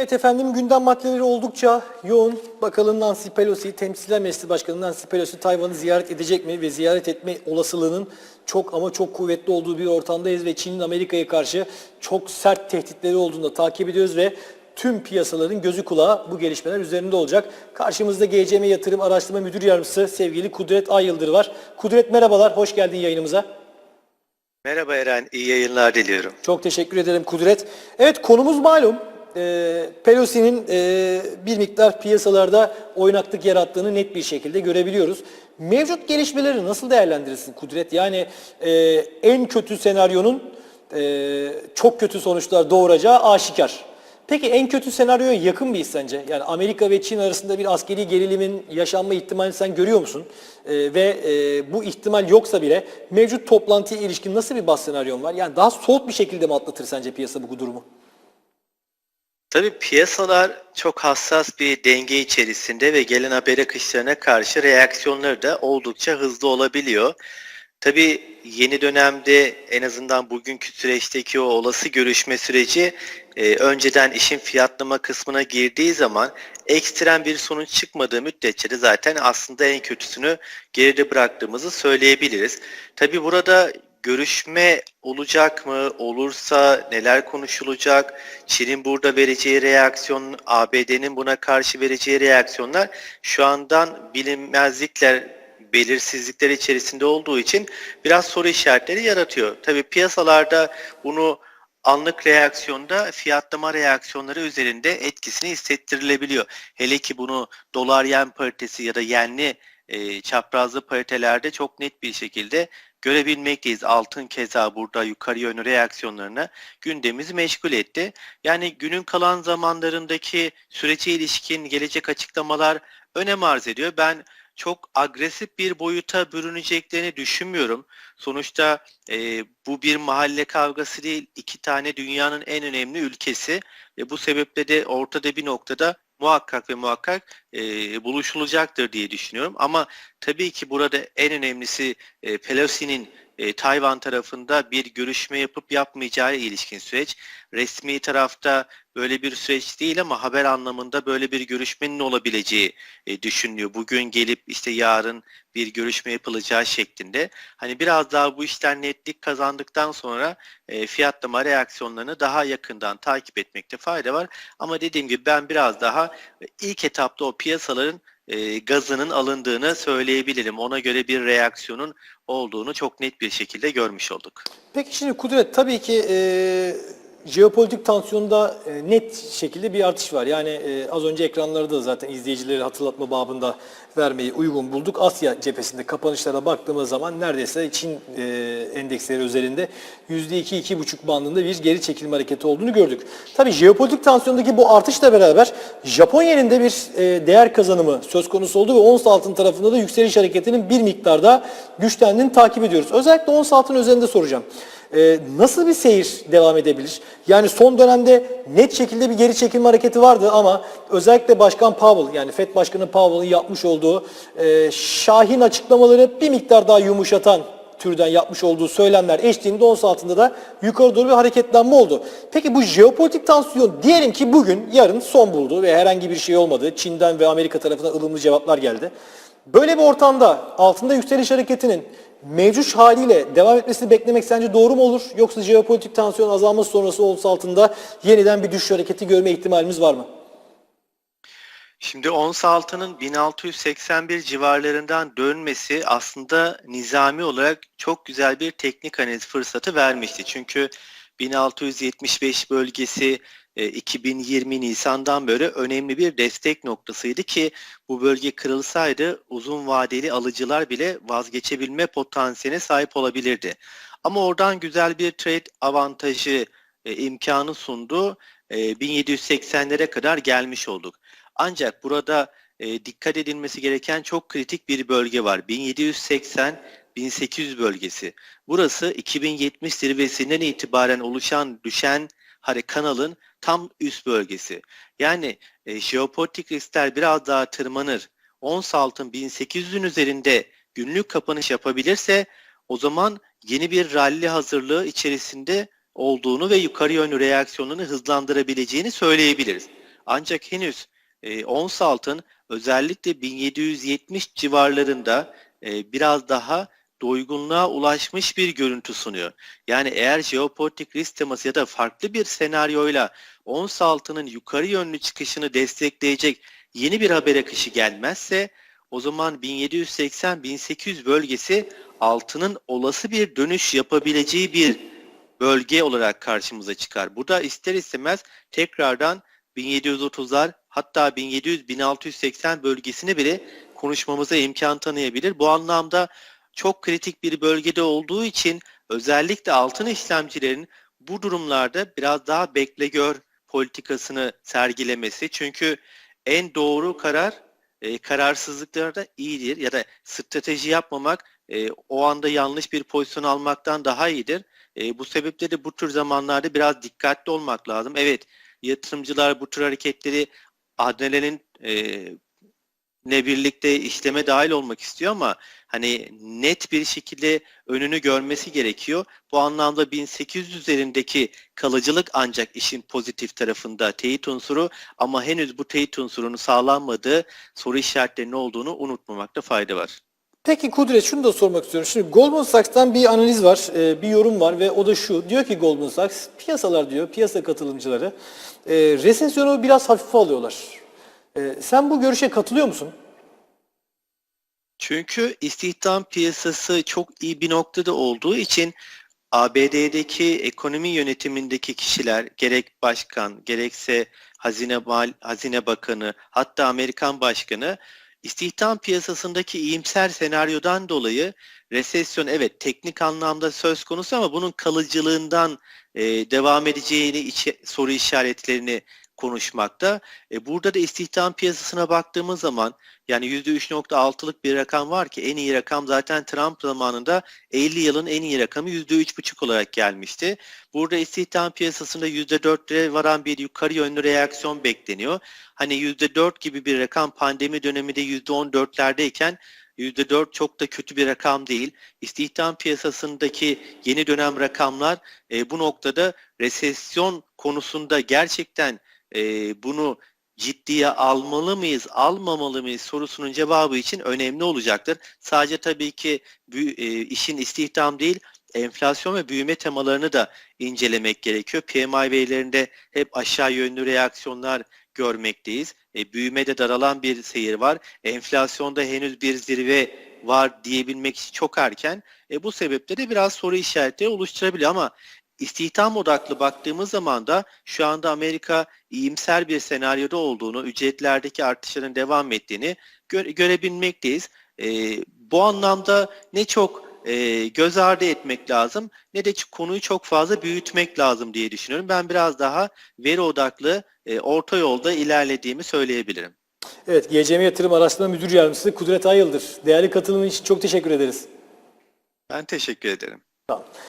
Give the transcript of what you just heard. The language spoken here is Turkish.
Evet efendim gündem maddeleri oldukça yoğun. Bakalım Nancy Pelosi, Temsilciler Meclisi Başkanı Nancy Pelosi Tayvan'ı ziyaret edecek mi ve ziyaret etme olasılığının çok ama çok kuvvetli olduğu bir ortamdayız ve Çin'in Amerika'ya karşı çok sert tehditleri olduğunu da takip ediyoruz ve tüm piyasaların gözü kulağı bu gelişmeler üzerinde olacak. Karşımızda GCM Yatırım Araştırma Müdür Yardımcısı sevgili Kudret Ayıldır var. Kudret merhabalar, hoş geldin yayınımıza. Merhaba Eren, iyi yayınlar diliyorum. Çok teşekkür ederim Kudret. Evet konumuz malum. Ee, Pelosi'nin e, bir miktar piyasalarda oynaklık yarattığını net bir şekilde görebiliyoruz. Mevcut gelişmeleri nasıl değerlendirirsin Kudret? Yani e, en kötü senaryonun e, çok kötü sonuçlar doğuracağı aşikar. Peki en kötü senaryoya yakın mıyız sence? Yani Amerika ve Çin arasında bir askeri gerilimin yaşanma ihtimalini sen görüyor musun? Ee, ve e, bu ihtimal yoksa bile mevcut toplantıya ilişkin nasıl bir bas senaryon var? Yani daha soğuk bir şekilde mi atlatır sence piyasa bu durumu? Tabii piyasalar çok hassas bir denge içerisinde ve gelen haber akışlarına karşı reaksiyonları da oldukça hızlı olabiliyor. Tabii yeni dönemde en azından bugünkü süreçteki o olası görüşme süreci e, önceden işin fiyatlama kısmına girdiği zaman ekstrem bir sonuç çıkmadığı müddetçe de zaten aslında en kötüsünü geride bıraktığımızı söyleyebiliriz. Tabii burada görüşme olacak mı? Olursa neler konuşulacak? Çin'in burada vereceği reaksiyon, ABD'nin buna karşı vereceği reaksiyonlar şu andan bilinmezlikler belirsizlikler içerisinde olduğu için biraz soru işaretleri yaratıyor. Tabii piyasalarda bunu anlık reaksiyonda fiyatlama reaksiyonları üzerinde etkisini hissettirilebiliyor. Hele ki bunu dolar yen paritesi ya da yenli e, çaprazlı paritelerde çok net bir şekilde görebilmekteyiz. Altın keza burada yukarı yönlü reaksiyonlarına gündemimizi meşgul etti. Yani günün kalan zamanlarındaki sürece ilişkin gelecek açıklamalar önem arz ediyor. Ben çok agresif bir boyuta bürüneceklerini düşünmüyorum. Sonuçta e, bu bir mahalle kavgası değil, iki tane dünyanın en önemli ülkesi ve bu sebeple de ortada bir noktada muhakkak ve muhakkak e, buluşulacaktır diye düşünüyorum. Ama tabii ki burada en önemlisi e, Pelosi'nin e, Tayvan tarafında bir görüşme yapıp yapmayacağı ilişkin süreç. Resmi tarafta böyle bir süreç değil ama haber anlamında böyle bir görüşmenin olabileceği e, düşünülüyor. Bugün gelip işte yarın bir görüşme yapılacağı şeklinde. Hani biraz daha bu işten netlik kazandıktan sonra e, fiyatlama reaksiyonlarını daha yakından takip etmekte fayda var. Ama dediğim gibi ben biraz daha e, ilk etapta o piyasaların e, gazının alındığını söyleyebilirim. Ona göre bir reaksiyonun olduğunu çok net bir şekilde görmüş olduk. Peki şimdi Kudret tabii ki e, jeopolitik tansiyonda e, net şekilde bir artış var. Yani e, az önce ekranlarda da zaten izleyicileri hatırlatma babında vermeyi uygun bulduk. Asya cephesinde kapanışlara baktığımız zaman neredeyse Çin e, endeksleri üzerinde %2-2,5 bandında bir geri çekilme hareketi olduğunu gördük. Tabii jeopolitik tansiyondaki bu artışla beraber Japon yerinde bir e, değer kazanımı söz konusu oldu ve ons altın tarafında da yükseliş hareketinin bir miktarda güçlendiğini takip ediyoruz. Özellikle ons altın üzerinde soracağım. Ee, nasıl bir seyir devam edebilir? Yani son dönemde net şekilde bir geri çekilme hareketi vardı ama özellikle Başkan Powell yani FED Başkanı Powell'ın yapmış olduğu e, şahin açıklamaları bir miktar daha yumuşatan türden yapmış olduğu söylemler eşliğinde ons altında da yukarı doğru bir hareketlenme oldu. Peki bu jeopolitik tansiyon diyelim ki bugün yarın son buldu ve herhangi bir şey olmadı. Çin'den ve Amerika tarafından ılımlı cevaplar geldi. Böyle bir ortamda altında yükseliş hareketinin mevcut haliyle devam etmesini beklemek sence doğru mu olur? Yoksa jeopolitik tansiyon azalması sonrası ons altında yeniden bir düşüş hareketi görme ihtimalimiz var mı? Şimdi ons altının 1681 civarlarından dönmesi aslında nizami olarak çok güzel bir teknik analiz fırsatı vermişti. Çünkü 1675 bölgesi 2020 Nisan'dan beri önemli bir destek noktasıydı ki bu bölge kırılsaydı uzun vadeli alıcılar bile vazgeçebilme potansiyeline sahip olabilirdi. Ama oradan güzel bir trade avantajı e, imkanı sundu. E, 1780'lere kadar gelmiş olduk. Ancak burada e, dikkat edilmesi gereken çok kritik bir bölge var. 1780 1800 bölgesi. Burası 2070 zirvesinden itibaren oluşan düşen hani kanalın tam üst bölgesi. Yani e, jeopolitik riskler biraz daha tırmanır. Ons altın 1800'ün üzerinde günlük kapanış yapabilirse o zaman yeni bir rally hazırlığı içerisinde olduğunu ve yukarı yönlü reaksiyonunu hızlandırabileceğini söyleyebiliriz. Ancak henüz e, ons altın özellikle 1770 civarlarında e, biraz daha doygunluğa ulaşmış bir görüntü sunuyor. Yani eğer jeopolitik risk teması ya da farklı bir senaryoyla ons altının yukarı yönlü çıkışını destekleyecek yeni bir haber akışı gelmezse o zaman 1780-1800 bölgesi altının olası bir dönüş yapabileceği bir bölge olarak karşımıza çıkar. Burada ister istemez tekrardan 1730'lar hatta 1700-1680 bölgesini bile konuşmamıza imkan tanıyabilir. Bu anlamda çok kritik bir bölgede olduğu için özellikle altın işlemcilerin bu durumlarda biraz daha bekle gör politikasını sergilemesi. Çünkü en doğru karar e, kararsızlıklarda iyidir ya da strateji yapmamak e, o anda yanlış bir pozisyon almaktan daha iyidir. E, bu sebeple de bu tür zamanlarda biraz dikkatli olmak lazım. Evet yatırımcılar bu tür hareketleri adrenalin e, ne birlikte işleme dahil olmak istiyor ama hani net bir şekilde önünü görmesi gerekiyor. Bu anlamda 1800 üzerindeki kalıcılık ancak işin pozitif tarafında teyit unsuru ama henüz bu teyit unsurunun sağlanmadığı soru işaretlerinin olduğunu unutmamakta fayda var. Peki Kudret şunu da sormak istiyorum. Şimdi Goldman Sachs'tan bir analiz var, e, bir yorum var ve o da şu. Diyor ki Goldman Sachs, piyasalar diyor, piyasa katılımcıları e, resesyonu biraz hafife alıyorlar. E, sen bu görüşe katılıyor musun? Çünkü istihdam piyasası çok iyi bir noktada olduğu için ABD'deki ekonomi yönetimindeki kişiler gerek başkan gerekse hazine mal hazine bakanı hatta Amerikan başkanı istihdam piyasasındaki iyimser senaryodan dolayı resesyon evet teknik anlamda söz konusu ama bunun kalıcılığından e, devam edeceğini içe- soru işaretlerini konuşmakta. E, burada da istihdam piyasasına baktığımız zaman yani %3.6'lık bir rakam var ki en iyi rakam zaten Trump zamanında 50 yılın en iyi rakamı %3.5 olarak gelmişti. Burada istihdam piyasasında %4'lere varan bir yukarı yönlü reaksiyon bekleniyor. Hani %4 gibi bir rakam pandemi döneminde %14'lerdeyken %4 çok da kötü bir rakam değil. İstihdam piyasasındaki yeni dönem rakamlar e, bu noktada resesyon konusunda gerçekten e, bunu ciddiye almalı mıyız, almamalı mıyız sorusunun cevabı için önemli olacaktır. Sadece tabii ki e, işin istihdam değil, enflasyon ve büyüme temalarını da incelemek gerekiyor. PMI verilerinde hep aşağı yönlü reaksiyonlar görmekteyiz. E, büyümede daralan bir seyir var. Enflasyonda henüz bir zirve var diyebilmek için çok erken. E, bu sebeple de biraz soru işaretleri oluşturabiliyor ama istihdam odaklı baktığımız zaman da şu anda Amerika iyimser bir senaryoda olduğunu, ücretlerdeki artışların devam ettiğini gö- görebilmekteyiz. E, bu anlamda ne çok e, göz ardı etmek lazım ne de konuyu çok fazla büyütmek lazım diye düşünüyorum. Ben biraz daha veri odaklı e, orta yolda ilerlediğimi söyleyebilirim. Evet, GCM Yatırım Araştırma Müdür Yardımcısı Kudret Ayıldır. Değerli katılımın için çok teşekkür ederiz. Ben teşekkür ederim. Olun.